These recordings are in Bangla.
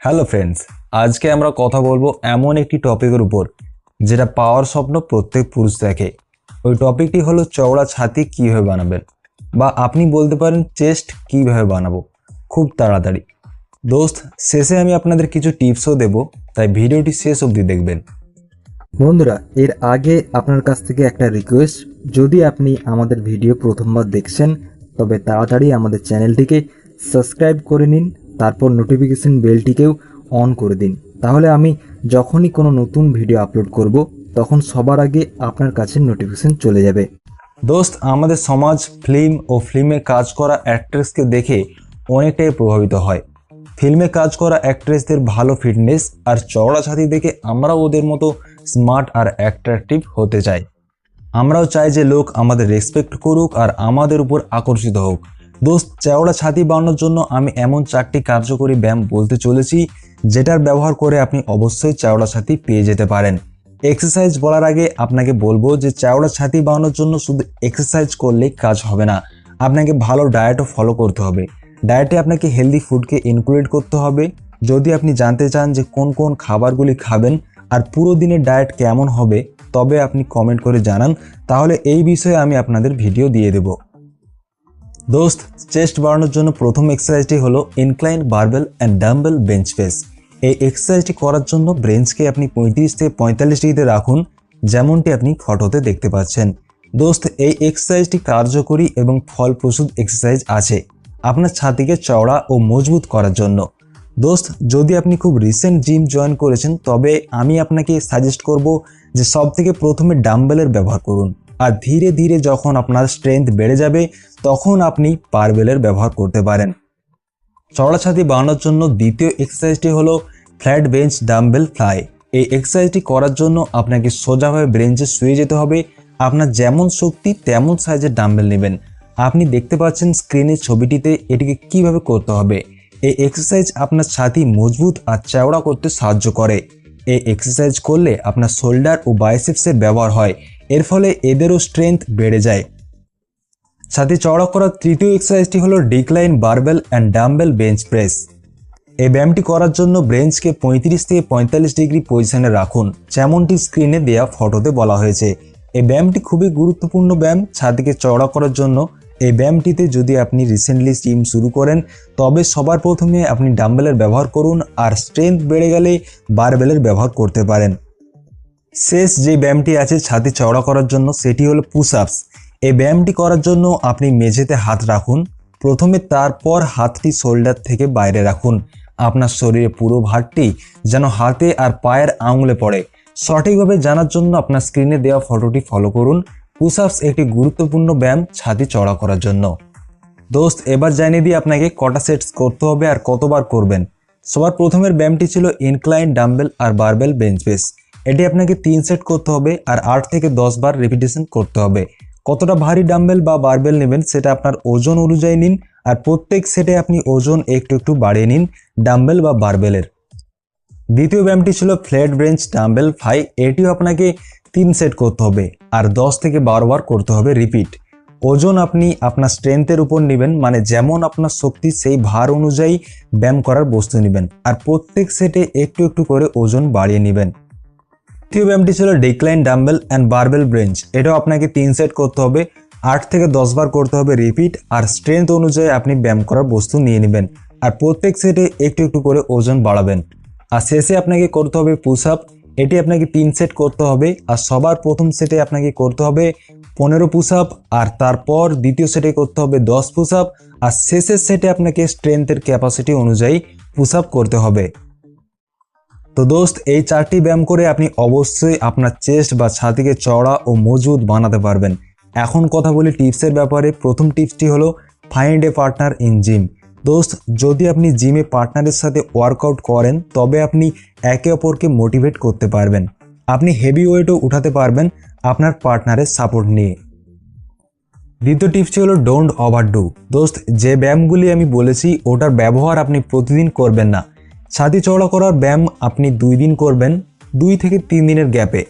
হ্যালো ফ্রেন্ডস আজকে আমরা কথা বলব এমন একটি টপিকের উপর, যেটা পাওয়ার স্বপ্ন প্রত্যেক পুরুষ দেখে। ওই টপিকটি হলো চওড়া ছাতি কীভাবে বানাবেন, বা আপনি বলতে পারেন চেস্ট কীভাবে বানাবো, খুব তাড়াতাড়ি। দোস্ত, শেষে আমি আপনাদের কিছু টিপসও দেব, তাই ভিডিওটি শেষ অবধি দেখবেন। বন্ধুরা, এর আগে আপনার কাছ থেকে একটা রিকোয়েস্ট যদি আপনি আমাদের ভিডিও প্রথমবার দেখছেন, তবে তাড়াতাড়ি আমাদের চ্যানেলটিকে সাবস্ক্রাইব করে নিন তারপর নোটিফিকেশন বেলটিকেও অন করে দিন। তাহলে আমি যখনই কোনো নতুন ভিডিও আপলোড করব, তখন সবার আগে আপনার কাছে নোটিফিকেশন চলে যাবে। দোস্ত, আমাদের সমাজ ফিল্ম ও ফিল্মে কাজ করা অ্যাক্ট্রেসকে দেখে অনেকটাই প্রভাবিত হয়। ফিল্মে কাজ করা অ্যাক্ট্রেসদের ভালো ফিটনেস আর চওড়া ছাতি দেখে আমরাও ওদের মতো স্মার্ট আর অ্যাট্রাকটিভ হতে চাই। আমরাও চাই যে লোক আমাদের রেসপেক্ট করুক আর আমাদের উপর আকর্ষিত হোক। দোস্ত চওড়া ছাতি বানানোর জন্য আমি এমন চারটি কার্যকরী ব্যায়াম বলতে চলেছি, যেটার ব্যবহার করে আপনি অবশ্যই চওড়া ছাতি পেয়ে যেতে পারেন। এক্সারসাইজ বলার আগে আপনাকে বলব যে চওড়া ছাতি বানানোর জন্য শুধু এক্সারসাইজ করলেই কাজ হবে না, আপনাকে ভালো ডায়েটও ফলো করতে হবে। ডায়েটে আপনাকে হেলদি ফুডকে ইনক্লুড করতে হবে। যদি আপনি জানতে চান যে, কোন কোন খাবারগুলি খাবেন আর পুরো দিনের ডায়েট কেমন হবে, তবে আপনি কমেন্ট করে জানান, তাহলে এই বিষয়ে আমি আপনাদের ভিডিও দিয়ে দেব। দোস্ত, চেস্ট বাড়ানোর জন্য প্রথম এক্সারসাইজটি হলো incline barbell and dumbbell bench press এই এক্সারসাইজটি করার জন্য ব্রেঞ্চকে আপনি পঁয়ত্রিশ থেকে পঁয়তাল্লিশ ডিগ্রিতে রাখুন, যেমনটি আপনি ফটোতে দেখতে পাচ্ছেন। দোস্ত, এই এক্সারসাইজটি কার্যকরী এবং ফলপ্রসূ এক্সারসাইজ আছে আপনার ছাতিকে চওড়া ও মজবুত করার জন্য। দোস্ত, যদি আপনি খুব রিসেন্ট জিম জয়েন করেছেন, তবে আমি আপনাকে সাজেস্ট করব যে সব থেকে প্রথমে ডাম্বেলের ব্যবহার করুন। আর ধীরে ধীরে যখন আপনার স্ট্রেংথ বেড়ে যাবে, তখন আপনি পারবেলের ব্যবহার করতে পারেন। ছাতি বানানোর জন্য দ্বিতীয় এক্সারসাইজটি হলো ফ্ল্যাট বেঞ্চ ডাম্বেল ফ্লাই এই এক্সারসাইজটি করার জন্য আপনাকে সোজাভাবে ব্রেঞ্চে শুয়ে যেতে হবে। আপনার যেমন শক্তি, তেমন সাইজের ডাম্বেল নেবেন। আপনি দেখতে পাচ্ছেন স্ক্রিনের ছবিটিতে এটিকে কীভাবে করতে হবে। এই এক্সারসাইজ আপনার ছাতি মজবুত আর চওড়া করতে সাহায্য করে। এই এক্সারসাইজ করলে আপনার শোল্ডার ও বাইসেপসের ব্যবহার হয়। এর ফলে এদেরও স্ট্রেংথ বেড়ে যায়। ছাতি চওড়া করার তৃতীয় এক্সারসাইজটি হলো decline barbell and dumbbell bench press এই ব্যায়ামটি করার জন্য ব্রেঞ্চকে পঁয়ত্রিশ থেকে পঁয়তাল্লিশ ডিগ্রি পজিশনে রাখুন, যেমনটি স্ক্রিনে দেয়া ফটোতে বলা হয়েছে। এই ব্যায়ামটি খুবই গুরুত্বপূর্ণ ব্যায়াম ছাতিকে চওড়া করার জন্য। এই ব্যায়ামটিতে যদি আপনি রিসেন্টলি জিম শুরু করেন, তবে সবার প্রথমে আপনি ডাম্বেলের ব্যবহার করুন, আর স্ট্রেংথ বেড়ে গেলে বারবেলের ব্যবহার করতে পারেন। শেষ যে ব্যায়ামটি আছে ছাতি চওড়া করার জন্য, সেটি হলো পুশ আপস এই ব্যায়ামটি করার জন্য আপনি মেঝেতে হাত রাখুন। প্রথমে তারপর হাতটি শোল্ডার থেকে বাইরে রাখুন। আপনার শরীরে পুরো ভারটি যেন হাতে আর পায়ের আঙুলে পড়ে। সঠিকভাবে জানার জন্য আপনার স্ক্রিনে দেওয়া ফটোটি ফলো করুন। পুশ আপস একটি গুরুত্বপূর্ণ ব্যায়াম ছাতি চড়া করার জন্য। দোস্ত, এবার জানিয়ে দিই আপনাকে কটা সেটস করতে হবে আর কতবার করবেন। সবার প্রথমের ব্যায়ামটি ছিল ইনক্লাইন ডাম্বেল আর বারবেল বেঞ্চ বেস এটি আপনাকে তিন সেট করতে হবে আর আট থেকে দশ বার রিপিটেশন করতে হবে। কতটা ভারী ডাম্বেল বা বারবেল নেবেন সেটা আপনার ওজন অনুযায়ী নিন আর প্রত্যেক সেটে আপনি ওজন একটু একটু বাড়িয়ে নিন ডাম্বেল বা বারবেলের দ্বিতীয় ব্যায়ামটি ছিল ফ্ল্যাট ব্রেঞ্চ ডাম্বেল ফাই এটিও আপনাকে তিন সেট করতে হবে আর দশ থেকে বারো বার করতে হবে রিপিট ওজন আপনি আপনার স্ট্রেংথের উপর নেবেন মানে যেমন আপনার শক্তি সেই ভার অনুযায়ী ব্যায়াম করার বস্তু নেবেন আর প্রত্যেক সেটে একটু একটু করে ওজন বাড়িয়ে নেবেন। তৃতীয় ব্যায়ামটি ছিল decline dumbbell and barbell bench এটাও আপনাকে তিন সেট করতে হবে। আট থেকে দশ বার করতে হবে রিপিট আর স্ট্রেংথ অনুযায়ী আপনি ব্যায়াম করার বস্তু নিয়ে নেবেন। আর প্রত্যেক সেটে একটু একটু করে ওজন বাড়াবেন। আর শেষে আপনাকে করতে হবে পুশ আপ এটি আপনাকে তিন সেট করতে হবে। আর সবার প্রথম সেটে আপনাকে করতে হবে পনেরো পুশ আপ আর তারপর দ্বিতীয় সেটে করতে হবে দশ পুশ আপ আর শেষের সেটে আপনাকে স্ট্রেংথের ক্যাপাসিটি অনুযায়ী পুশ আপ করতে হবে। তো দোস্ত, এই চারটি ব্যায়াম করে আপনি অবশ্যই আপনার চেস্ট বা ছাতিকে চড়া ও মজবুত বানাতে পারবেন। এখন কথা বলি টিপসের ব্যাপারে। প্রথম টিপসটি হলো find a partner in gym দোস্ত, যদি আপনি জিমে পার্টনারের সাথে ওয়ার্কআউট করেন, তবে আপনি একে অপরকে মোটিভেট করতে পারবেন। আপনি হেভি ওয়েটও উঠাতে পারবেন আপনার পার্টনারের সাপোর্ট নিয়ে। দ্বিতীয় টিপসটি হলো ডোন্ট ওভারডু দোস্ত, যে ব্যায়ামগুলি আমি বলেছি, ওটার ব্যবহার আপনি প্রতিদিন করবেন না। ছাতি চওড়া করার ব্যায়াম আপনি দুই দিন করবেন, দুই থেকে তিন দিনের গ্যাপে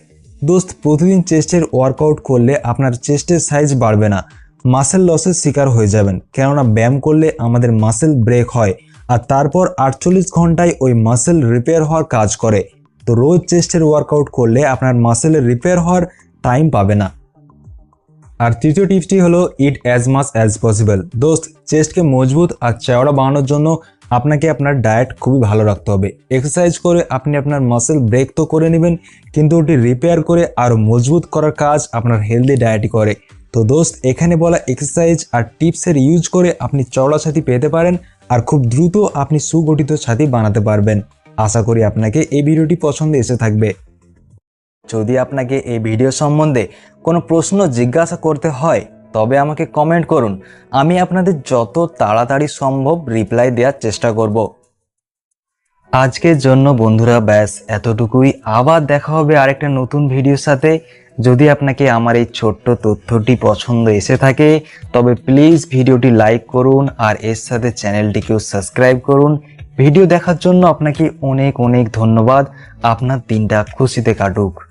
দোস্ত, প্রতিদিন চেস্টের ওয়ার্কআউট করলে আপনার চেস্টের সাইজ বাড়বে না মাসেল লসের শিকার হয়ে যাবেন। কেননা ব্যায়াম করলে আমাদের মাসেল ব্রেক হয় আর তারপর আটচল্লিশ ঘন্টায় ওই মাসেল রিপেয়ার হওয়ার কাজ করে। তো রোজ চেস্টের ওয়ার্কআউট করলে আপনার মাসেলের রিপেয়ার হওয়ার টাইম পাবে না। আর তৃতীয় টিপসটি হলো eat as much as possible দোস্ত চেস্টকে মজবুত আর চওড়া বানানোর জন্য আপনাকে আপনার ডায়েট খুবই ভালো রাখতে হবে। এক্সারসাইজ করে আপনি আপনার মাসেল ব্রেক তো করে নেবেন, কিন্তু ওটি রিপেয়ার করে আরও মজবুত করার কাজ আপনার হেলদি ডায়েটই করে। তো দোস্ত, এখানে বলা এক্সারসাইজ আর টিপসের ইউজ করে আপনি চওড়া ছাতি পেতে পারেন আর খুব দ্রুত আপনি সুগঠিত ছাতি বানাতে পারবেন। আশা করি আপনাকে এই ভিডিওটি পছন্দ এসে থাকবে। যদি আপনাকে এই ভিডিও সম্বন্ধে কোনো প্রশ্ন জিজ্ঞাসা করতে হয় তবে আমাকে কমেন্ট করুন। আমি আপনাদের যত তাড়াতাড়ি সম্ভব রিপ্লাই দেওয়ার চেষ্টা করব। আজকের জন্য বন্ধুরা, ব্যাস, এতটুকুই। আবার দেখা হবে আরেকটা নতুন ভিডিওর সাথে। যদি আপনাকে আমার এই ছোট্ট তথ্যটি পছন্দ এসে থাকে, তবে প্লিজ ভিডিওটি লাইক করুন আর এর সাথে চ্যানেলটিকেও সাবস্ক্রাইব করুন। ভিডিও দেখার জন্য আপনাকে অনেক অনেক ধন্যবাদ। আপনার দিনটা খুশিতে কাটুক।